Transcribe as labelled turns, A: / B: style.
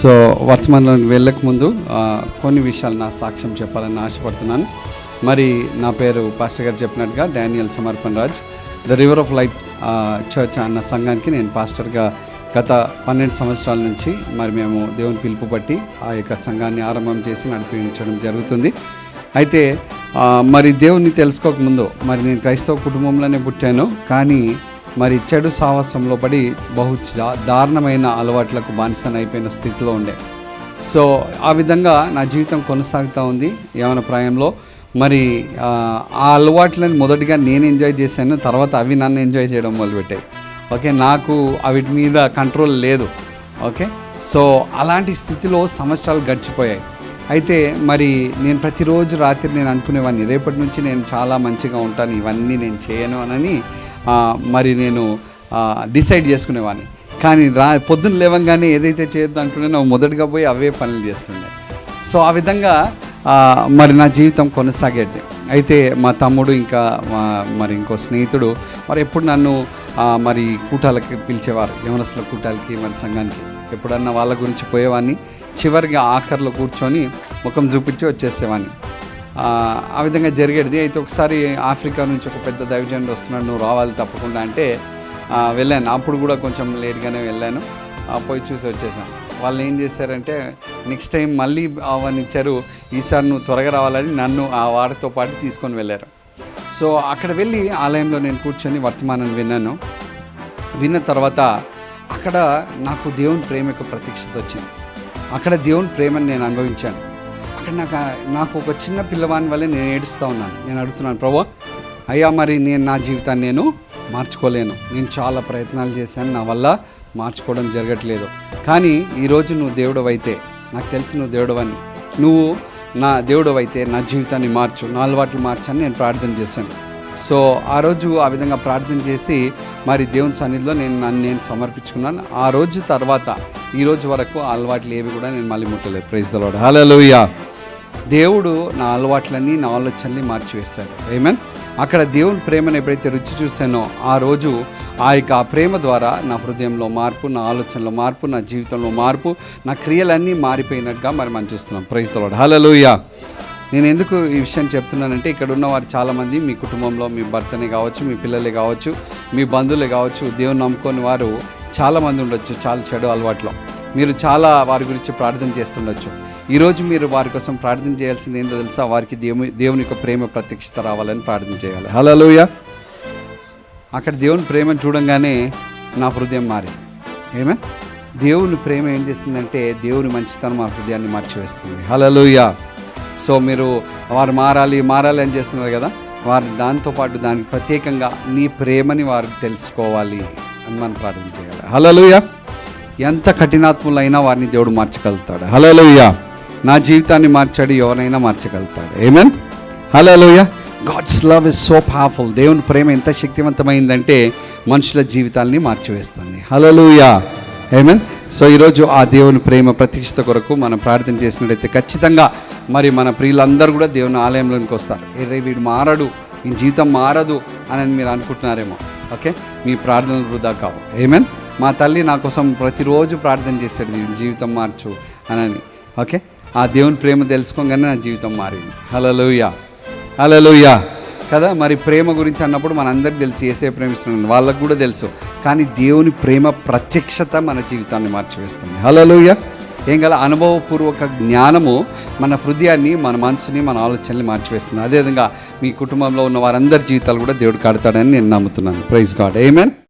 A: So వర్తమానంలోకి వెళ్ళక ముందు కొన్ని విషయాలు నా సాక్ష్యం చెప్పాలని ఆశపడుతున్నాను. మరి నా పేరు పాస్టర్ గారు చెప్పినట్టుగా Daniel Samarpan Raj the river of life church అన్న సంఘానికి నేను పాస్టర్గా గత పన్నెండు సంవత్సరాల నుంచి మరి మేము దేవుని పిలుపు బట్టి ఆ యొక్క సంఘాన్ని ఆరంభం చేసి నడిపించడం జరుగుతుంది. అయితే మరి దేవుణ్ణి తెలుసుకోకముందు మరి నేను క్రైస్తవ కుటుంబంలోనే పుట్టాను. కానీ మరి చెడు సాహసంలో పడి బహు దారుణమైన అలవాట్లకు బానిసనైపోయిన అయిపోయిన స్థితిలో ఉండే. సో ఆ విధంగా నా జీవితం కొనసాగుతూ ఉంది యవన ప్రాయంలో. మరి ఆ, అలవాట్లను మొదటిగా నేను ఎంజాయ్ చేశాను తర్వాత అవి నన్ను ఎంజాయ్ చేయడం మొదలుపెట్టాయి. ఓకే నాకు వీటి మీద కంట్రోల్ లేదు. ఓకే సో అలాంటి స్థితిలో సంవత్సరాలు గడిచిపోయాయి. అయితే మరి నేను ప్రతిరోజు రాత్రి నేను అనుకునేవాడిని రేపటి నుంచి నేను చాలా మంచిగా ఉంటాను ఇవన్నీ నేను చేయను అనని మరి నేను డిసైడ్ చేసుకునేవాడిని కానీ రా పొద్దున్న లేవంగానే ఏదైతే చేయొద్దు అనుకున్నానో మొదటగా పోయి అవే పనులు చేస్తుండే. సో ఆ విధంగా మరి నా జీవితం కొనసాగేది. అయితే మా తమ్ముడు ఇంకా మరి ఇంకో స్నేహితుడు మరి ఎప్పుడు నన్ను మరి కూటాలకి పిలిచేవారు యవనస్తుల కూటాలకి మరి సంఘానికి. ఎప్పుడన్నా వాళ్ళ గురించి పోయేవాడిని చివరిగా ఆఖరిలో కూర్చొని ముఖం చూపించి వచ్చేసేవాడిని ఆ, విధంగా జరిగేది. అయితే ఒకసారి ఆఫ్రికా నుంచి ఒక పెద్ద దైవజనుడు వస్తున్నాడు నువ్వు రావాలి తప్పకుండా అంటే వెళ్ళాను. అప్పుడు కూడా కొంచెం లేట్గానే వెళ్ళాను. పోయి చూసి వచ్చేసాను. వాళ్ళు ఏం చేశారంటే నెక్స్ట్ టైం మళ్ళీ ఆహ్వానించారు ఈసారి నువ్వు త్వరగా రావాలని నన్ను ఆ వారితో పాటు తీసుకొని వెళ్ళారు. సో అక్కడ వెళ్ళి ఆలయంలో నేను కూర్చొని వర్తమానం విన్నాను. విన్న తర్వాత అక్కడ నాకు దేవుని ప్రేమ యొక్క ప్రతీక్షత వచ్చింది. అక్కడ దేవుని ప్రేమను నేను అనుభవించాను. అక్కడ నాకు నాకు ఒక చిన్న పిల్లవాని వల్ల నేను ఏడుస్తూ ఉన్నాను. నేను అడుగుతున్నాను ప్రభా అయ్యా మరి నేను నా జీవితాన్ని నేను మార్చుకోలేను. నేను చాలా ప్రయత్నాలు చేశాను నా వల్ల మార్చుకోవడం జరగట్లేదు. కానీ ఈరోజు నువ్వు దేవుడు అయితే నాకు తెలిసి నువ్వు దేవుడవని. నువ్వు నా దేవుడు అయితే నా జీవితాన్ని మార్చు నా అలవాట్లు మార్చని నేను ప్రార్థన చేశాను. సో ఆ రోజు ఆ విధంగా ప్రార్థన చేసి మరి దేవుని సన్నిధిలో నేను నన్ను నేను సమర్పించుకున్నాను. ఆ రోజు తర్వాత ఈ రోజు వరకు అలవాట్లు ఏవి కూడా నేను మళ్ళీ ముట్టలేదు. ప్రైజ్ దలాడు హలోయ దేవుడు నా అలవాట్లన్నీ నా ఆలోచనల్ని మార్చివేశాడు. ఏమన్ అక్కడ దేవుని ప్రేమను ఎప్పుడైతే రుచి చూశానో ఆ రోజు ఆ యొక్క ఆ ప్రేమ ద్వారా నా హృదయంలో మార్పు నా ఆలోచనలో మార్పు నా జీవితంలో మార్పు నా క్రియలన్నీ మారిపోయినట్టుగా మరి మనం చూస్తున్నాం. ప్రైజ్ దలాడు హలోయ నేను ఎందుకు ఈ విషయం చెప్తున్నానంటే ఇక్కడ ఉన్న వారు చాలామంది మీ కుటుంబంలో మీ భర్తనే కావచ్చు మీ పిల్లలే కావచ్చు మీ బంధువులే కావచ్చు దేవుని నమ్ముకొని వారు చాలామంది ఉండొచ్చు చాలా చెడు అలవాట్లో. మీరు చాలా వారి గురించి ప్రార్థన చేస్తుండొచ్చు. ఈరోజు మీరు వారి కోసం ప్రార్థన చేయాల్సింది ఏంటో తెలుసా? వారికి దేవుని దేవుని యొక్క ప్రేమ ప్రత్యక్షత రావాలని ప్రార్థన చేయాలి. హలోయ అక్కడ దేవుని ప్రేమ చూడంగానే నా హృదయం మారింది. ఏమే దేవుని ప్రేమ ఏం చేస్తుందంటే దేవుని మంచితనం మా హృదయాన్ని మార్చివేస్తుంది. హలోయ సో మీరు వారు మారాలి మారాలి అని చేస్తున్నారు కదా? వారు దాంతోపాటు దానికి ప్రత్యేకంగా నీ ప్రేమని వారు తెలుసుకోవాలి అని మనం ప్రార్థన చేయాలి. హలోయ ఎంత కఠినాత్ములైనా వారిని దేవుడు మార్చగలుగుతాడు. హలోయ నా జీవితాన్ని మార్చాడు ఎవరైనా మార్చగలుగుతాడు. Amen hallelujah God's love is so powerful దేవుని ప్రేమ ఎంత శక్తివంతమైందంటే మనుషుల జీవితాల్ని మార్చివేస్తుంది. హలో లూయ ఏమన్ సో ఈరోజు ఆ దేవుని ప్రేమ ప్రతిష్ట కొరకు మనం ప్రార్థన చేసినట్టయితే ఖచ్చితంగా మరి మన ప్రియులందరూ కూడా దేవుని ఆలయంలోనికి వస్తారు. ఏ వీడు మారడు. ఈ జీవితం మారదు అని మీరు అనుకుంటున్నారేమో. ఓకే మీ ప్రార్థనలు వృధా కావు. ఏమేన్ మా తల్లి నా కోసం ప్రతిరోజు ప్రార్థన చేశాడు జీవితం మార్చు అని ఓకే ఆ దేవుని ప్రేమ తెలుసుకోగానే నా జీవితం మారింది. హలోయ హలోయ కదా మరి ప్రేమ గురించి అన్నప్పుడు మనందరికీ తెలుసు ఏసే ప్రేమిస్తున్నాను వాళ్ళకు కూడా తెలుసు. కానీ దేవుని ప్రేమ ప్రత్యక్షత మన జీవితాన్ని మార్చివేస్తుంది. హలోయ ఏం గల అనుభవపూర్వక జ్ఞానము మన హృదయాన్ని మన మనసుని మన ఆలోచనల్ని మార్చివేస్తుంది. అదేవిధంగా మీ కుటుంబంలో ఉన్న వారందరి జీవితాలు కూడా దేవుడు కడతాడని నేను నమ్ముతున్నాను. Praise God amen